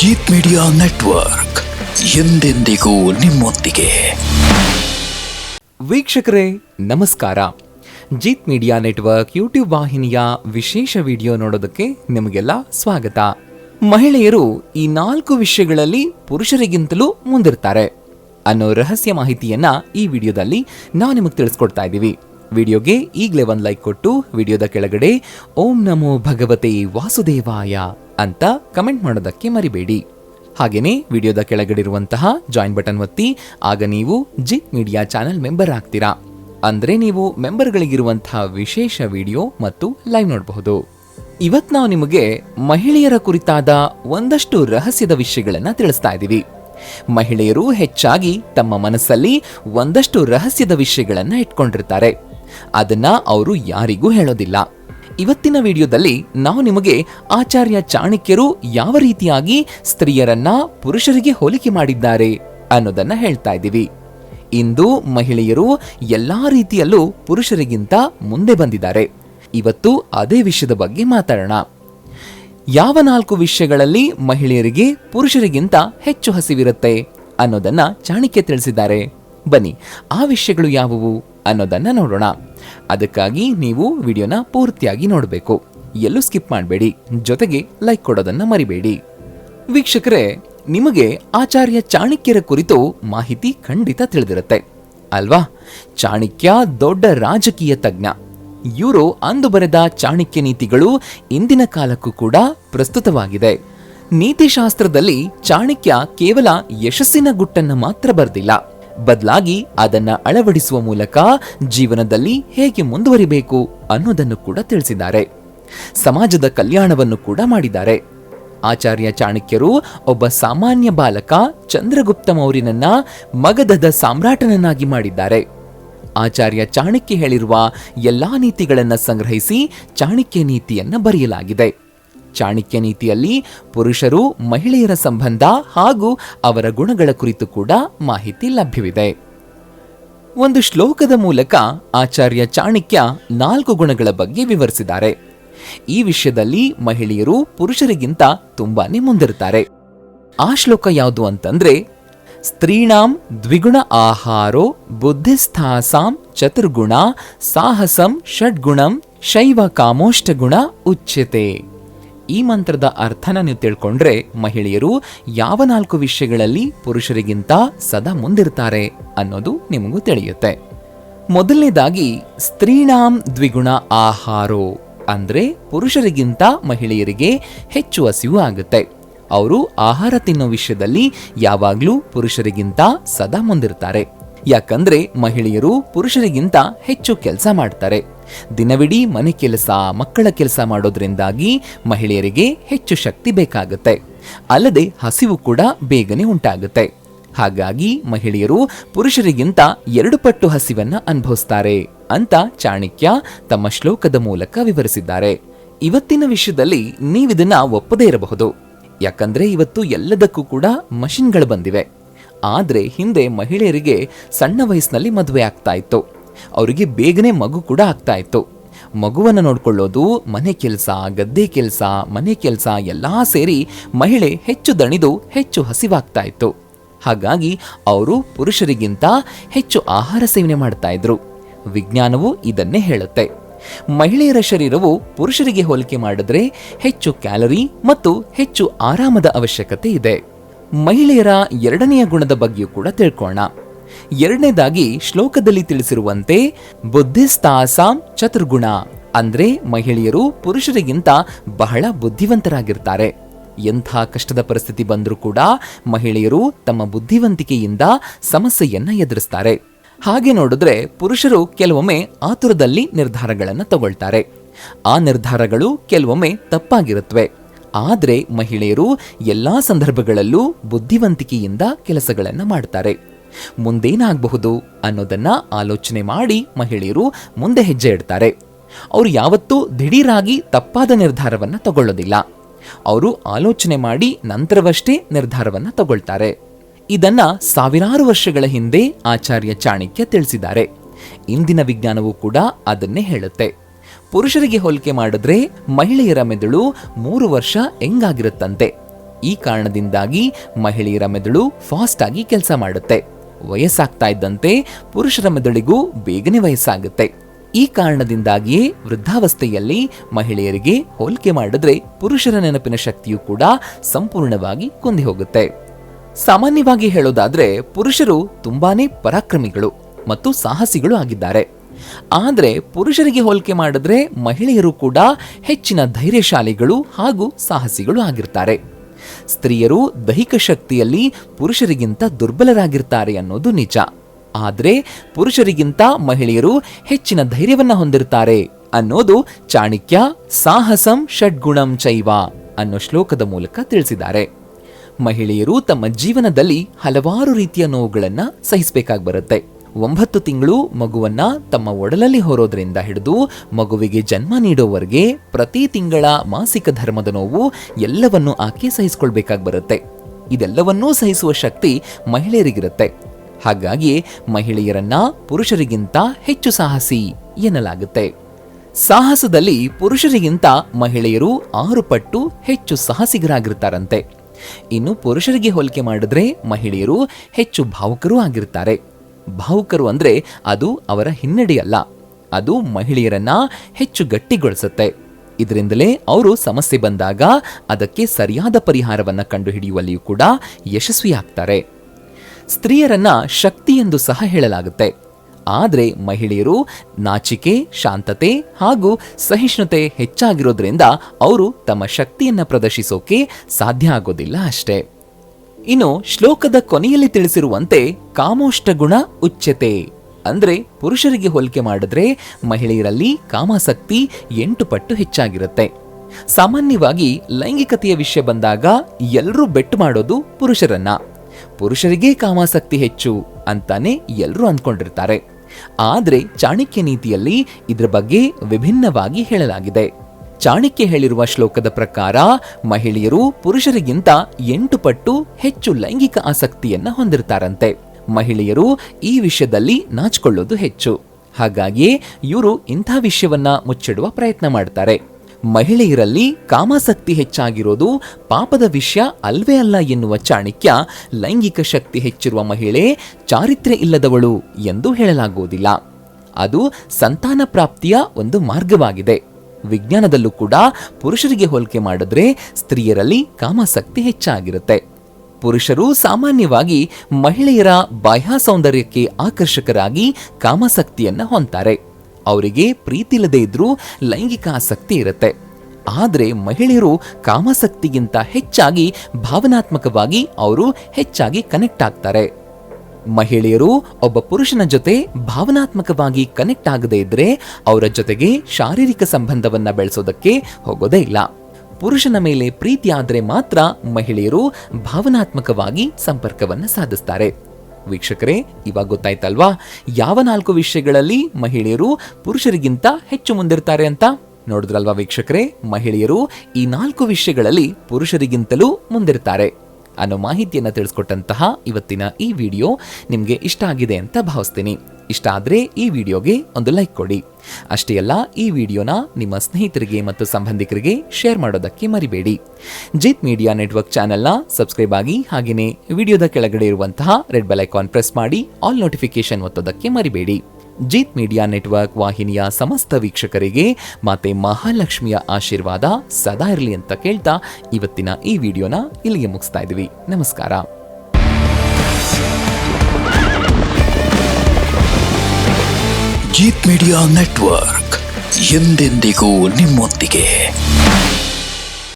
Jeet media network ಎಂದೆಂದಿಗೂ ನಿಮ್ಮೊಂದಿಗೆ. ವೀಕ್ಷಕರೇ, ನಮಸ್ಕಾರ. ಜೀತ್ ಮೀಡಿಯಾ ನೆಟ್ವರ್ಕ್ ಯೂಟ್ಯೂಬ್ ವಾಹಿನಿಯ ವಿಶೇಷ ವಿಡಿಯೋ ನೋಡೋದಕ್ಕೆ ನಿಮಗೆಲ್ಲ ಸ್ವಾಗತ. ಮಹಿಳೆಯರು ಈ ನಾಲ್ಕು ವಿಷಯಗಳಲ್ಲಿ ಪುರುಷರಿಗಿಂತಲೂ ಮುಂದಿರ್ತಾರೆ ಅನ್ನೋ ರಹಸ್ಯ ಮಾಹಿತಿಯನ್ನ ಈ ವಿಡಿಯೋದಲ್ಲಿ ನಾವು ನಿಮಗೆ ತಿಳಿಸ್ಕೊಡ್ತಾ ಇದ್ದೀವಿ. ವಿಡಿಯೋಗೆ ಈಗಲೇ ಒಂದು ಲೈಕ್ ಕೊಟ್ಟು ವಿಡಿಯೋದ ಕೆಳಗಡೆ ಓಂ ನಮೋ ಭಗವತೆ ವಾಸುದೇವಾಯ. ಅಂತ ಕಮೆಂಟ್ ಮಾಡೋದಕ್ಕೆ ಮರಿಬೇಡಿ. ಹಾಗೇನೇ ವಿಡಿಯೋದ ಕೆಳಗಡಿರುವಂತಹ ಜಾಯಿನ್ ಬಟನ್ ಒತ್ತಿ, ಆಗ ನೀವು ಜಿತ್ ಮೀಡಿಯಾ ಚಾನೆಲ್ ಮೆಂಬರ್ ಆಗ್ತೀರಾ. ಅಂದರೆ ನೀವು ಮೆಂಬರ್ಗಳಿಗಿರುವಂತಹ ವಿಶೇಷ ವಿಡಿಯೋ ಮತ್ತು ಲೈವ್ ನೋಡಬಹುದು. ಇವತ್ತು ನಾವು ನಿಮಗೆ ಮಹಿಳೆಯರ ಕುರಿತಾದ ಒಂದಷ್ಟು ರಹಸ್ಯದ ವಿಷಯಗಳನ್ನು ತಿಳಿಸ್ತಾ ಇದ್ದೀವಿ ಮಹಿಳೆಯರು ಹೆಚ್ಚಾಗಿ ತಮ್ಮ ಮನಸ್ಸಲ್ಲಿ ಒಂದಷ್ಟು ರಹಸ್ಯದ ವಿಷಯಗಳನ್ನು ಇಟ್ಕೊಂಡಿರ್ತಾರೆ. ಅದನ್ನ ಅವರು ಯಾರಿಗೂ ಹೇಳೋದಿಲ್ಲ. ಇವತ್ತಿನ ವಿಡಿಯೋದಲ್ಲಿ ನಾವು ನಿಮಗೆ ಆಚಾರ್ಯ ಚಾಣಕ್ಯರು ಯಾವ ರೀತಿಯಾಗಿ ಸ್ತ್ರೀಯರನ್ನ ಪುರುಷರಿಗೆ ಹೋಲಿಕೆ ಮಾಡಿದ್ದಾರೆ ಅನ್ನೋದನ್ನ ಹೇಳ್ತಾ ಇದ್ದೀವಿ. ಇಂದು ಮಹಿಳೆಯರು ಎಲ್ಲಾ ರೀತಿಯಲ್ಲೂ ಪುರುಷರಿಗಿಂತ ಮುಂದೆ ಬಂದಿದ್ದಾರೆ. ಇವತ್ತು ಅದೇ ವಿಷಯದ ಬಗ್ಗೆ ಮಾತಾಡೋಣ. ಯಾವ ನಾಲ್ಕು ವಿಷಯಗಳಲ್ಲಿ ಮಹಿಳೆಯರಿಗೆ ಪುರುಷರಿಗಿಂತ ಹೆಚ್ಚು ಹಸಿವಿರುತ್ತೆ ಅನ್ನೋದನ್ನ ಚಾಣಕ್ಯ ತಿಳಿಸಿದ್ದಾರೆ. ಬನ್ನಿ, ಆ ವಿಷಯಗಳು ಯಾವುವು? ಅನ್ನೋದನ್ನ ನೋಡೋಣ. ಅದಕ್ಕಾಗಿ ನೀವು ವಿಡಿಯೋನ ಪೂರ್ತಿಯಾಗಿ ನೋಡಬೇಕು. ಎಲ್ಲೂ ಸ್ಕಿಪ್ ಮಾಡಬೇಡಿ. ಜೊತೆಗೆ ಲೈಕ್ ಕೊಡೋದನ್ನು ಮರಿಬೇಡಿ. ವೀಕ್ಷಕರೇ, ನಿಮಗೆ ಆಚಾರ್ಯ ಚಾಣಕ್ಯರ ಕುರಿತು ಮಾಹಿತಿ ಖಂಡಿತ ತಿಳಿದಿರುತ್ತೆ. ಅಲ್ವಾ? ಚಾಣಕ್ಯ ದೊಡ್ಡ ರಾಜಕೀಯ ತಜ್ಞ. ಇವರು ಅಂದು ಬರೆದ ಚಾಣಕ್ಯ ನೀತಿಗಳು ಇಂದಿನ ಕಾಲಕ್ಕೂ ಕೂಡ ಪ್ರಸ್ತುತವಾಗಿದೆ. ನೀತಿಶಾಸ್ತ್ರದಲ್ಲಿ ಚಾಣಕ್ಯ ಕೇವಲ ಯಶಸ್ಸಿನ ಗುಟ್ಟನ್ನು ಮಾತ್ರ ಬರೆದಿಲ್ಲ. ಬದಲಾಗಿ ಅದನ್ನು ಅಳವಡಿಸುವ ಮೂಲಕ ಜೀವನದಲ್ಲಿ ಹೇಗೆ ಮುಂದುವರಿಬೇಕು ಅನ್ನೋದನ್ನು ಕೂಡ ತಿಳಿಸಿದ್ದಾರೆ. ಸಮಾಜದ ಕಲ್ಯಾಣವನ್ನು ಕೂಡ ಮಾಡಿದ್ದಾರೆ. ಆಚಾರ್ಯ ಚಾಣಕ್ಯರು ಒಬ್ಬ ಸಾಮಾನ್ಯ ಬಾಲಕ ಚಂದ್ರಗುಪ್ತ ಮೌರ್ಯನನ್ನ ಮಗಧದ ಸಾಮ್ರಾಟನನ್ನಾಗಿ ಮಾಡಿದ್ದಾರೆ. ಆಚಾರ್ಯ ಚಾಣಕ್ಯ ಹೇಳಿರುವ ಎಲ್ಲಾ ನೀತಿಗಳನ್ನು ಸಂಗ್ರಹಿಸಿ ಚಾಣಕ್ಯ ನೀತಿಯನ್ನು ಬರೆಯಲಾಗಿದೆ. ಚಾಣಕ್ಯ ನೀತಿಯಲ್ಲಿ ಪುರುಷರು, ಮಹಿಳೆಯರ ಸಂಬಂಧ ಹಾಗೂ ಅವರ ಗುಣಗಳ ಕುರಿತು ಕೂಡ ಮಾಹಿತಿ ಲಭ್ಯವಿದೆ. ಒಂದು ಶ್ಲೋಕದ ಮೂಲಕ ಆಚಾರ್ಯ ಚಾಣಕ್ಯ ನಾಲ್ಕು ಗುಣಗಳ ಬಗ್ಗೆ ವಿವರಿಸಿದ್ದಾರೆ. ಈ ವಿಷಯದಲ್ಲಿ ಮಹಿಳೆಯರು ಪುರುಷರಿಗಿಂತ ತುಂಬಾನೇ ಮುಂದಿರುತ್ತಾರೆ. ಆ ಶ್ಲೋಕ ಯಾವುದು ಅಂತಂದ್ರೆ, ಸ್ತ್ರೀಣಾಂ ದ್ವಿಗುಣ ಆಹಾರೋ ಬುದ್ಧಿಸ್ಥಾಸಾಂ ಚತುರ್ಗುಣ ಸಾಹಸಂ ಷಡ್ಗುಣಂ ಶೈವ ಕಾಮೋಷ್ಟಗುಣ ಉಚ್ಯತೆ. ಈ ಮಂತ್ರದ ಅರ್ಥನ ನೀವು ತಿಳ್ಕೊಂಡ್ರೆ ಮಹಿಳೆಯರು ಯಾವ ನಾಲ್ಕು ವಿಷಯಗಳಲ್ಲಿ ಪುರುಷರಿಗಿಂತ ಸದಾ ಮುಂದಿರ್ತಾರೆ ಅನ್ನೋದು ನಿಮಗೂ ತಿಳಿಯುತ್ತೆ. ಮೊದಲನೇದಾಗಿ ಸ್ತ್ರೀಣಾಂ ದ್ವಿಗುಣ ಆಹಾರೋ ಅಂದ್ರೆ ಪುರುಷರಿಗಿಂತ ಮಹಿಳೆಯರಿಗೆ ಹೆಚ್ಚು ಹಸಿವು ಆಗುತ್ತೆ. ಅವರು ಆಹಾರ ತಿನ್ನೋ ವಿಷಯದಲ್ಲಿ ಯಾವಾಗಲೂ ಪುರುಷರಿಗಿಂತ ಸದಾ ಮುಂದಿರ್ತಾರೆ. ಯಾಕಂದ್ರೆ ಮಹಿಳೆಯರು ಪುರುಷರಿಗಿಂತ ಹೆಚ್ಚು ಕೆಲಸ ಮಾಡ್ತಾರೆ. ದಿನವಿಡೀ ಮನೆ ಕೆಲಸ, ಮಕ್ಕಳ ಕೆಲಸ ಮಾಡೋದ್ರಿಂದಾಗಿ ಮಹಿಳೆಯರಿಗೆ ಹೆಚ್ಚು ಶಕ್ತಿ ಬೇಕಾಗುತ್ತೆ. ಅಲ್ಲದೆ ಹಸಿವು ಕೂಡ ಬೇಗನೆ ಉಂಟಾಗುತ್ತೆ. ಹಾಗಾಗಿ ಮಹಿಳೆಯರು ಪುರುಷರಿಗಿಂತ ಎರಡು ಪಟ್ಟು ಹಸಿವನ್ನ ಅನುಭವಿಸ್ತಾರೆ ಅಂತ ಚಾಣಕ್ಯ ತಮ್ಮ ಶ್ಲೋಕದ ಮೂಲಕ ವಿವರಿಸಿದ್ದಾರೆ. ಇವತ್ತಿನ ವಿಷಯದಲ್ಲಿ ನೀವಿದನ್ನ ಒಪ್ಪದೇ ಇರಬಹುದು. ಯಾಕಂದ್ರೆ ಇವತ್ತು ಎಲ್ಲದಕ್ಕೂ ಕೂಡ ಮಷಿನ್ಗಳು ಬಂದಿವೆ. ಆದ್ರೆ ಹಿಂದೆ ಮಹಿಳೆಯರಿಗೆ ಸಣ್ಣ ವಯಸ್ಸಿನಲ್ಲಿ ಮದುವೆ ಆಗ್ತಾ ಇತ್ತು. ಅವರಿಗೆ ಬೇಗನೆ ಮಗು ಕೂಡ ಆಗ್ತಾ ಇತ್ತು. ಮಗುವನ್ನು ನೋಡಿಕೊಳ್ಳೋದು, ಮನೆ ಕೆಲಸ, ಗದ್ದೆ ಕೆಲಸ, ಮನೆ ಕೆಲಸ ಎಲ್ಲ ಸೇರಿ ಮಹಿಳೆ ಹೆಚ್ಚು ದಣಿದು, ಹೆಚ್ಚು ಹಸಿವಾಗ್ತಾ ಇತ್ತು. ಹಾಗಾಗಿ ಅವರು ಪುರುಷರಿಗಿಂತ ಹೆಚ್ಚು ಆಹಾರ ಸೇವನೆ ಮಾಡ್ತಾ ಇದ್ರು. ವಿಜ್ಞಾನವು ಇದನ್ನೇ ಹೇಳುತ್ತೆ. ಮಹಿಳೆಯರ ಶರೀರವು ಪುರುಷರಿಗೆ ಹೋಲಿಕೆ ಮಾಡಿದ್ರೆ ಹೆಚ್ಚು ಕ್ಯಾಲರಿ ಮತ್ತು ಹೆಚ್ಚು ಆರಾಮದ ಅವಶ್ಯಕತೆ ಇದೆ. ಮಹಿಳೆಯರ ಎರಡನೆಯ ಗುಣದ ಬಗ್ಗೆಯೂ ಕೂಡ ತಿಳ್ಕೋಣ ಎರಡನೇದಾಗಿ ಶ್ಲೋಕದಲ್ಲಿ ತಿಳಿಸಿರುವಂತೆ ಬುದ್ಧಿಸ್ತಾಸಾಂ ಚತುರ್ಗುಣ. ಅಂದ್ರೆ ಮಹಿಳೆಯರು ಪುರುಷರಿಗಿಂತ ಬಹಳ ಬುದ್ಧಿವಂತರಾಗಿರ್ತಾರೆ. ಎಂಥ ಕಷ್ಟದ ಪರಿಸ್ಥಿತಿ ಬಂದರೂ ಕೂಡ ಮಹಿಳೆಯರು ತಮ್ಮ ಬುದ್ಧಿವಂತಿಕೆಯಿಂದ ಸಮಸ್ಯೆಯನ್ನ ಎದುರಿಸ್ತಾರೆ. ಹಾಗೆ ನೋಡಿದ್ರೆ ಪುರುಷರು ಕೆಲವೊಮ್ಮೆ ಆತುರದಲ್ಲಿ ನಿರ್ಧಾರಗಳನ್ನು ತಗೊಳ್ತಾರೆ. ಆ ನಿರ್ಧಾರಗಳು ಕೆಲವೊಮ್ಮೆ ತಪ್ಪಾಗಿರುತ್ತವೆ ಆದ್ರೆ ಮಹಿಳೆಯರು ಎಲ್ಲ ಸಂದರ್ಭಗಳಲ್ಲೂ ಬುದ್ಧಿವಂತಿಕೆಯಿಂದ ಕೆಲಸಗಳನ್ನು ಮಾಡ್ತಾರೆ. ಮುಂದೇನಾಗಬಹುದು ಅನ್ನೋದನ್ನು ಆಲೋಚನೆ ಮಾಡಿ ಮಹಿಳೆಯರು ಮುಂದೆ ಹೆಜ್ಜೆ ಇಡ್ತಾರೆ. ಅವರು ಯಾವತ್ತೂ ದಿಢೀರಾಗಿ ತಪ್ಪಾದ ನಿರ್ಧಾರವನ್ನು ತಗೊಳ್ಳೋದಿಲ್ಲ. ಅವರು ಆಲೋಚನೆ ಮಾಡಿ ನಂತರವಷ್ಟೇ ನಿರ್ಧಾರವನ್ನು ತಗೊಳ್ತಾರೆ. ಇದನ್ನ ಸಾವಿರಾರು ವರ್ಷಗಳ ಹಿಂದೆ ಆಚಾರ್ಯ ಚಾಣಕ್ಯ ತಿಳಿಸಿದ್ದಾರೆ. ಇಂದಿನ ವಿಜ್ಞಾನವೂ ಕೂಡ ಅದನ್ನೇ ಹೇಳುತ್ತೆ. ಪುರುಷರಿಗೆ ಹೋಲಿಕೆ ಮಾಡಿದ್ರೆ ಮಹಿಳೆಯರ ಮೆದುಳು ಮೂರು ವರ್ಷ ಹೆಂಗಾಗಿರುತ್ತಂತೆ. ಈ ಕಾರಣದಿಂದಾಗಿ ಮಹಿಳೆಯರ ಮೆದುಳು ಫಾಸ್ಟ್ ಆಗಿ ಕೆಲಸ ಮಾಡುತ್ತೆ. ವಯಸ್ಸಾಗ್ತಾ ಇದ್ದಂತೆ ಪುರುಷರ ಮೆದುಳಿಗೂ ಬೇಗನೆ ವಯಸ್ಸಾಗುತ್ತೆ. ಈ ಕಾರಣದಿಂದಾಗಿಯೇ ವೃದ್ಧಾವಸ್ಥೆಯಲ್ಲಿ ಮಹಿಳೆಯರಿಗೆ ಹೋಲಿಕೆ ಮಾಡಿದ್ರೆ ಪುರುಷರ ನೆನಪಿನ ಶಕ್ತಿಯು ಕೂಡ ಸಂಪೂರ್ಣವಾಗಿ ಕುಂದಿ ಹೋಗುತ್ತೆ. ಸಾಮಾನ್ಯವಾಗಿ ಹೇಳೋದಾದ್ರೆ ಪುರುಷರು ತುಂಬಾನೇ ಪರಾಕ್ರಮಿಗಳು ಮತ್ತು ಸಾಹಸಿಗಳು ಆಗಿದ್ದಾರೆ. ಆದರೆ ಪುರುಷರಿಗೆ ಹೋಲಿಕೆ ಮಾಡಿದ್ರೆ ಮಹಿಳೆಯರು ಕೂಡ ಹೆಚ್ಚಿನ ಧೈರ್ಯಶಾಲಿಗಳು ಹಾಗೂ ಸಾಹಸಿಗಳು ಆಗಿರ್ತಾರೆ. ಸ್ತ್ರೀಯರು ದೈಹಿಕ ಶಕ್ತಿಯಲ್ಲಿ ಪುರುಷರಿಗಿಂತ ದುರ್ಬಲರಾಗಿರ್ತಾರೆ ಅನ್ನೋದು ನಿಜ. ಆದರೆ ಪುರುಷರಿಗಿಂತ ಮಹಿಳೆಯರು ಹೆಚ್ಚಿನ ಧೈರ್ಯವನ್ನು ಹೊಂದಿರ್ತಾರೆ ಅನ್ನೋದು ಚಾಣಕ್ಯ ಸಾಹಸಂ ಷಡ್ಗುಣಂ ಚೈವ ಅನ್ನೋ ಶ್ಲೋಕದ ಮೂಲಕ ತಿಳಿಸಿದ್ದಾರೆ. ಮಹಿಳೆಯರು ತಮ್ಮ ಜೀವನದಲ್ಲಿ ಹಲವಾರು ರೀತಿಯ ನೋವುಗಳನ್ನು ಸಹಿಸಬೇಕಾಗಿ ಬರುತ್ತೆ. ಒಂಬತ್ತು ತಿಂಗಳು ಮಗುವನ್ನ ತಮ್ಮ ಒಡಲಲ್ಲಿ ಹೊರೋದ್ರಿಂದ ಹಿಡಿದು ಮಗುವಿಗೆ ಜನ್ಮ ನೀಡೋವರೆಗೆ ಪ್ರತಿ ತಿಂಗಳ ಮಾಸಿಕ ಧರ್ಮದ ನೋವು ಎಲ್ಲವನ್ನೂ ಆಕೆ ಸಹಿಸಿಕೊಳ್ಬೇಕಾಗಿ ಬರುತ್ತೆ. ಇದೆಲ್ಲವನ್ನೂ ಸಹಿಸುವ ಶಕ್ತಿ ಮಹಿಳೆಯರಿಗಿರುತ್ತೆ. ಹಾಗಾಗಿ ಮಹಿಳೆಯರನ್ನ ಪುರುಷರಿಗಿಂತ ಹೆಚ್ಚು ಸಾಹಸಿ ಎನ್ನಲಾಗುತ್ತೆ. ಸಾಹಸದಲ್ಲಿ ಪುರುಷರಿಗಿಂತ ಮಹಿಳೆಯರು ಆರು ಪಟ್ಟು ಹೆಚ್ಚು ಸಾಹಸಿಗರಾಗಿರ್ತಾರಂತೆ. ಇನ್ನು ಪುರುಷರಿಗೆ ಹೋಲಿಕೆ ಮಾಡಿದ್ರೆ ಮಹಿಳೆಯರು ಹೆಚ್ಚು ಭಾವುಕರೂ ಆಗಿರ್ತಾರೆ. ಭಾವುಕರು ಅಂದರೆ ಅದು ಅವರ ಹಿನ್ನಡೆಯಲ್ಲ. ಅದು ಮಹಿಳೆಯರನ್ನ ಹೆಚ್ಚು ಗಟ್ಟಿಗೊಳಿಸುತ್ತೆ. ಇದರಿಂದಲೇ ಅವರು ಸಮಸ್ಯೆ ಬಂದಾಗ ಅದಕ್ಕೆ ಸರಿಯಾದ ಪರಿಹಾರವನ್ನು ಕಂಡುಹಿಡಿಯುವಲ್ಲಿಯೂ ಕೂಡ ಯಶಸ್ವಿಯಾಗ್ತಾರೆ. ಸ್ತ್ರೀಯರನ್ನ ಶಕ್ತಿ ಎಂದು ಸಹ ಹೇಳಲಾಗುತ್ತೆ. ಆದರೆ ಮಹಿಳೆಯರು ನಾಚಿಕೆ, ಶಾಂತತೆ ಹಾಗೂ ಸಹಿಷ್ಣುತೆ ಹೆಚ್ಚಾಗಿರೋದ್ರಿಂದ ಅವರು ತಮ್ಮ ಶಕ್ತಿಯನ್ನು ಪ್ರದರ್ಶಿಸೋಕೆ ಸಾಧ್ಯ ಆಗೋದಿಲ್ಲ ಅಷ್ಟೇ. ಇನ್ನು ಶ್ಲೋಕದ ಕೊನೆಯಲ್ಲಿ ತಿಳಿಸಿರುವಂತೆ ಕಾಮೋಷ್ಟ ಗುಣ ಉಚ್ಚತೆ ಅಂದ್ರೆ ಪುರುಷರಿಗೆ ಹೋಲಿಕೆ ಮಾಡಿದ್ರೆ ಮಹಿಳೆಯರಲ್ಲಿ ಕಾಮಾಸಕ್ತಿ ಎಂಟು ಪಟ್ಟು ಹೆಚ್ಚಾಗಿರುತ್ತೆ. ಸಾಮಾನ್ಯವಾಗಿ ಲೈಂಗಿಕತೆಯ ವಿಷಯ ಬಂದಾಗ ಎಲ್ಲರೂ ಬೆಟ್ಟು ಮಾಡೋದು ಪುರುಷರನ್ನ. ಪುರುಷರಿಗೆ ಕಾಮಾಸಕ್ತಿ ಹೆಚ್ಚು ಅಂತಾನೆ ಎಲ್ಲರೂ ಅಂದ್ಕೊಂಡಿರ್ತಾರೆ ಆದ್ರೆ ಚಾಣಕ್ಯ ನೀತಿಯಲ್ಲಿ ಇದರ ಬಗ್ಗೆ ವಿಭಿನ್ನವಾಗಿ ಹೇಳಲಾಗಿದೆ. ಚಾಣಕ್ಯ ಹೇಳಿರುವ ಶ್ಲೋಕದ ಪ್ರಕಾರ ಮಹಿಳೆಯರು ಪುರುಷರಿಗಿಂತ ಎಂಟು ಪಟ್ಟು ಹೆಚ್ಚು ಲೈಂಗಿಕ ಆಸಕ್ತಿಯನ್ನ ಹೊಂದಿರ್ತಾರಂತೆ. ಮಹಿಳೆಯರು ಈ ವಿಷಯದಲ್ಲಿ ನಾಚಿಕೊಳ್ಳೋದು ಹೆಚ್ಚು. ಹಾಗಾಗಿಯೇ ಇವರು ಇಂಥ ವಿಷಯವನ್ನ ಮುಚ್ಚಿಡುವ ಪ್ರಯತ್ನ ಮಾಡ್ತಾರೆ. ಮಹಿಳೆಯರಲ್ಲಿ ಕಾಮಾಸಕ್ತಿ ಹೆಚ್ಚಾಗಿರೋದು ಪಾಪದ ವಿಷಯ ಅಲ್ವೇ ಅಲ್ಲ ಎನ್ನುವ ಚಾಣಕ್ಯ, ಲೈಂಗಿಕ ಶಕ್ತಿ ಹೆಚ್ಚಿರುವ ಮಹಿಳೆ ಚಾರಿತ್ರ್ಯ ಇಲ್ಲದವಳು ಎಂದು ಹೇಳಲಾಗುವುದಿಲ್ಲ. ಅದು ಸಂತಾನ ಪ್ರಾಪ್ತಿಯ ಒಂದು ಮಾರ್ಗವಾಗಿದೆ. ವಿಜ್ಞಾನದಲ್ಲೂ ಕೂಡ ಪುರುಷರಿಗೆ ಹೋಲಿಕೆ ಮಾಡಿದ್ರೆ ಸ್ತ್ರೀಯರಲ್ಲಿ ಕಾಮಾಸಕ್ತಿ ಹೆಚ್ಚಾಗಿರುತ್ತೆ. ಪುರುಷರು ಸಾಮಾನ್ಯವಾಗಿ ಮಹಿಳೆಯರ ಬಾಹ್ಯ ಸೌಂದರ್ಯಕ್ಕೆ ಆಕರ್ಷಕರಾಗಿ ಕಾಮಾಸಕ್ತಿಯನ್ನು ಹೊಂತಾರೆ ಅವರಿಗೆ ಪ್ರೀತಿ ಇದ್ದರೂ ಇದ್ರೂ ಲೈಂಗಿಕ ಆಸಕ್ತಿ ಇರುತ್ತೆ. ಆದರೆ ಮಹಿಳೆಯರು ಕಾಮಾಸಕ್ತಿಗಿಂತ ಹೆಚ್ಚಾಗಿ ಭಾವನಾತ್ಮಕವಾಗಿ ಅವರು ಹೆಚ್ಚಾಗಿ ಕನೆಕ್ಟ್ ಆಗ್ತಾರೆ. ಮಹಿಳೆಯರು ಒಬ್ಬ ಪುರುಷನ ಜೊತೆ ಭಾವನಾತ್ಮಕವಾಗಿ ಕನೆಕ್ಟ್ ಆಗದೇ ಇದ್ರೆ ಅವರ ಜೊತೆಗೆ ಶಾರೀರಿಕ ಸಂಬಂಧವನ್ನ ಬೆಳೆಸೋದಕ್ಕೆ ಹೋಗೋದೇ ಇಲ್ಲ. ಪುರುಷನ ಮೇಲೆ ಪ್ರೀತಿ ಆದ್ರೆ ಮಾತ್ರ ಮಹಿಳೆಯರು ಭಾವನಾತ್ಮಕವಾಗಿ ಸಂಪರ್ಕವನ್ನು ಸಾಧಿಸ್ತಾರೆ. ವೀಕ್ಷಕರೇ, ಇವಾಗ ಗೊತ್ತಾಯ್ತಲ್ವಾ? ಯಾವ ನಾಲ್ಕು ವಿಷಯಗಳಲ್ಲಿ ಮಹಿಳೆಯರು ಪುರುಷರಿಗಿಂತ ಹೆಚ್ಚು ಮುಂದಿರ್ತಾರೆ ಅಂತ? ನೋಡಿದ್ರಲ್ವಾ ವೀಕ್ಷಕರೇ? ಮಹಿಳೆಯರು ಈ ನಾಲ್ಕು ವಿಷಯಗಳಲ್ಲಿ ಪುರುಷರಿಗಿಂತಲೂ ಮುಂದಿರ್ತಾರೆ. ಅನ್ನೋ ಮಾಹಿತಿಯನ್ನು ತಿಳಿಸ್ಕೊಟ್ಟಂತಹ ಇವತ್ತಿನ ಈ ವಿಡಿಯೋ ನಿಮಗೆ ಇಷ್ಟ ಆಗಿದೆ ಅಂತ ಭಾವಿಸ್ತೀನಿ. ಇಷ್ಟ ಆದರೆ ಈ ವಿಡಿಯೋಗೆ ಒಂದು ಲೈಕ್ ಕೊಡಿ. ಅಷ್ಟೇ ಅಲ್ಲ, ಈ ವಿಡಿಯೋನ ನಿಮ್ಮ ಸ್ನೇಹಿತರಿಗೆ ಮತ್ತು ಸಂಬಂಧಿಕರಿಗೆ ಶೇರ್ ಮಾಡೋದಕ್ಕೆ ಮರಿಬೇಡಿ. ಜಿತ್ ಮೀಡಿಯಾ ನೆಟ್ವರ್ಕ್ ಚಾನೆಲ್ನ ಸಬ್ಸ್ಕ್ರೈಬ್ ಆಗಿ ಹಾಗೆಯೇ ವಿಡಿಯೋದ ಕೆಳಗಡೆ ಇರುವಂತಹ ರೆಡ್ ಬೆಲ್ ಐಕಾನ್ ಪ್ರೆಸ್ ಮಾಡಿ, ಆಲ್ ನೋಟಿಫಿಕೇಶನ್ ಒತ್ತೋದಕ್ಕೆ ಮರಿಬೇಡಿ. ಜೀತ್ ಮೀಡಿಯಾ ನೆಟ್ವರ್ಕ್ ವಾಹಿನಿಯ ಸಮಸ್ತ ವೀಕ್ಷಕರಿಗೆ ಮಾತೆ ಮಹಾಲಕ್ಷ್ಮಿಯ ಆಶೀರ್ವಾದ ಸದಾ ಇರಲಿ ಅಂತ ಕೇಳ್ತಾ ಇವತ್ತಿನ ಈ ವಿಡಿಯೋನ ಇಲ್ಲಿಗೆ ಮುಗಿಸ್ತಾ ಇದ್ವಿ ನಮಸ್ಕಾರ. ಜೀತ್ ಮೀಡಿಯಾ ನೆಟ್ವರ್ಕ್ ಎಂದೆಂದಿಗೂ ನಿಮ್ಮೊಂದಿಗೆ.